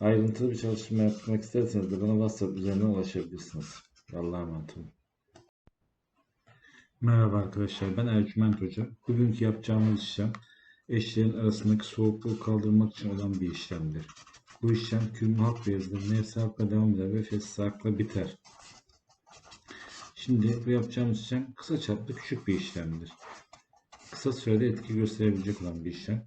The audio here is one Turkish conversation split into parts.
Ayrıntılı bir çalışma yapmak isterseniz de bana WhatsApp üzerinden ulaşabilirsiniz. Allah'a emanet olun. Merhaba arkadaşlar, ben Ercüment Hoca. Bugünkü yapacağımız işlem eşlerin arasındaki soğukluğu kaldırmak için olan bir işlemdir. Bu işlem kümmü hakla yazılır, nefsi hakla devam eder ve fesli biter. Şimdi bu yapacağımız işlem kısa çaplı küçük bir işlemdir. Kısa sürede etki gösterebilecek olan bir işlem.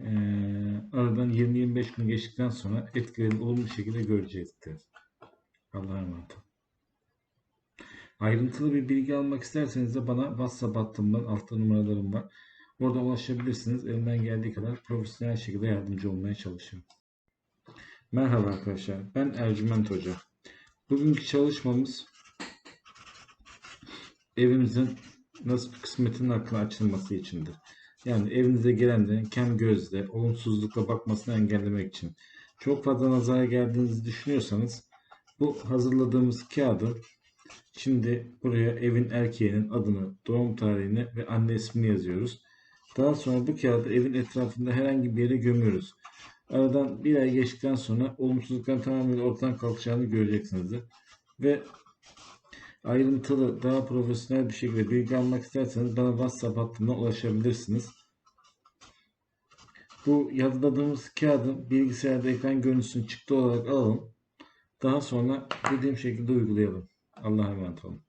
Ee, aradan 20-25 gün geçtikten sonra etkilerini olumlu şekilde görecektir. Allah'a emanet. Ayrıntılı bir bilgi almak isterseniz de bana WhatsApp hattımdan altta numaralarım var. Orada ulaşabilirsiniz. Elimden geldiği kadar profesyonel şekilde yardımcı olmaya çalışıyorum. Merhaba arkadaşlar. Ben Ercüment Hoca. Bugünkü çalışmamız evimizin nasıl bir kısmetinin hakkında açılması içindir. Yani evinize gelenlerin kem gözle, olumsuzlukla bakmasını engellemek için. Çok fazla nazara geldiğinizi düşünüyorsanız bu hazırladığımız kağıdı şimdi buraya evin erkeğinin adını, doğum tarihini ve anne ismini yazıyoruz. Daha sonra bu kağıdı evin etrafında herhangi bir yere gömüyoruz. Aradan bir ay geçtikten sonra olumsuzlukların tamamen ortadan kalkacağını göreceksinizdir. Ve ayrıntılı, daha profesyonel bir şekilde bilgi almak isterseniz bana WhatsApp hattından ulaşabilirsiniz. Bu yazıladığımız kağıdın bilgisayarda ekran görüntüsünü çıktı olarak alalım. Daha sonra dediğim şekilde uygulayalım. Allah'a emanet olun.